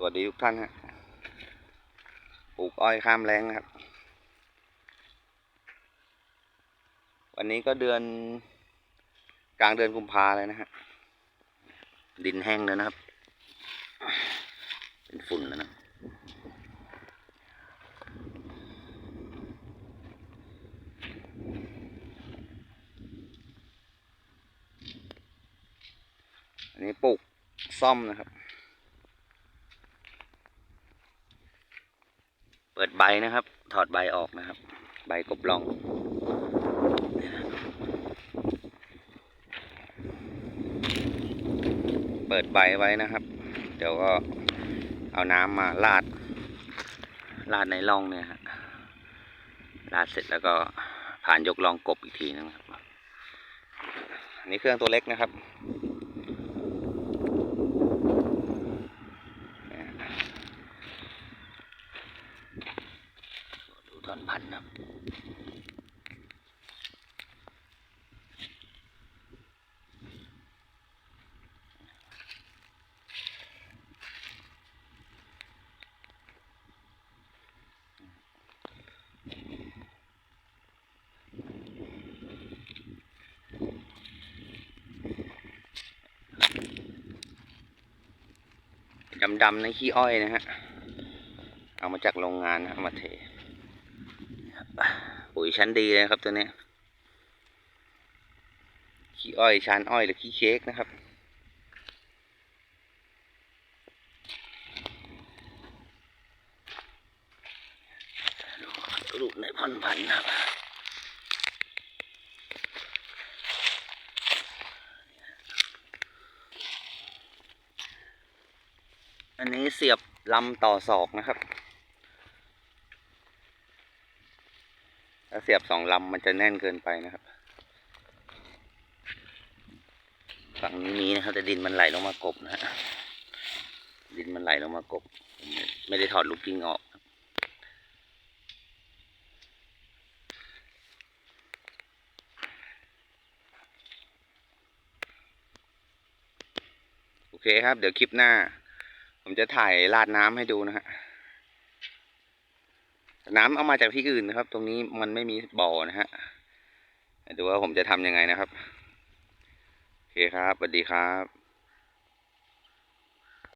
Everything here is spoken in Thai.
สวัสดีทุกท่านฮะปลูกอ้อยข้ามแรงนะครับ วันนี้ก็เดือนกลางเดือนกุมภาเลยนะฮะ ดินแห้งแล้วนะครับ เป็นฝุ่นแล้วนะอันนี้ปลูกซ่อมนะครับ ปิดใบนะครับ ถอดใบออกนะครับ ใบกบลอง เปิดใบไว้นะครับ เดี๋ยวก็เอาน้ำมาราดราดในร่องเนี่ยฮะราดเสร็จแล้วก็ผ่านยกลองกบอีกทีนึงครับนนี้เครื่องตัวเล็กนะครับ ดูตอนพันครับดำๆในขี้อ้อยนะฮะ เอามาจากโรงงานนะมาเท ปุ๋ยชั้นดีเลยครับตัวนี้ขี้อ้อยชานอ้อยหรือขี้เค้กนะครับรูปในพันพันนะครับอันนี้เสียบลำต่อศอกนะครับ ถ้า เสียบสองลำมันจะแน่นเกินไปนะครับ ฝั่งนี้นะครับแต่ดินมันไหลลงมากบนะฮะดินมันไหลลงมากบ ไม่ได้ถอดลูกกิ้งออกโอเคครับ เดี๋ยวคลิปหน้า ผมจะถ่ายราดน้ำให้ดูนะฮะ น้ำเอามาจากที่อื่นนะครับ ตรงนี้มันไม่มีบ่อนะฮะดูว่าผมจะทำยังไงนะครับ โอเคครับสวัสดีครับ